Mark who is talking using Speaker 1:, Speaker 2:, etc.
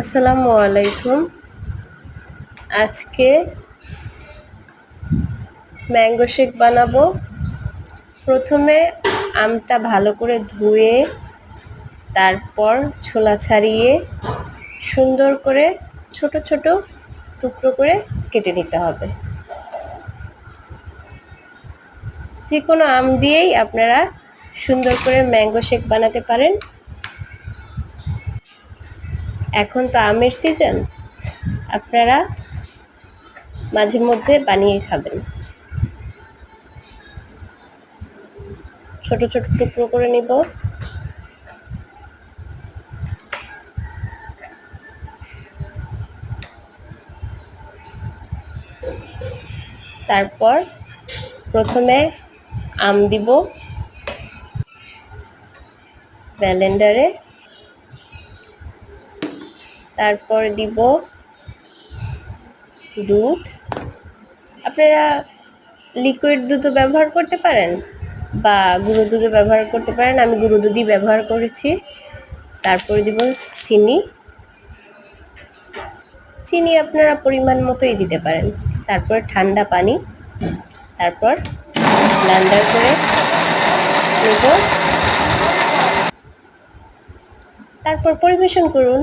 Speaker 1: আসসালামু আলাইকুম। আজকে ম্যাঙ্গো শেক বানাবো। প্রথমে আমটা ভালো করে ধুয়ে, তারপর ছোলা ছাড়িয়ে সুন্দর করে ছোট ছোট টুকরো করে কেটে নিতে হবে। যে কোনো আম দিয়েই আপনারা সুন্দর করে ম্যাঙ্গো শেক বানাতে পারেন। এখন তো আমের সিজন আপনারা মাঝে মধ্যে বানিয়ে খাবেন। ছোট ছোট টুকরো করে নিব। তারপর প্রথমে আম দিব। ব্যালেন্ডারে তারপর দিব দুধ। আপনারা লিকুইড দুধও ব্যবহার করতে পারেন বা গুঁড়ো দুধও ব্যবহার করতে পারেন। আমি গুঁড়ো দুধই ব্যবহার করেছি। তারপর দিব চিনি। চিনি আপনারা পরিমাণ মতোই দিতে পারেন। তারপর ঠান্ডা পানি। তারপর ব্লান্ডার করে নেব। তারপর পরিবেশন করুন।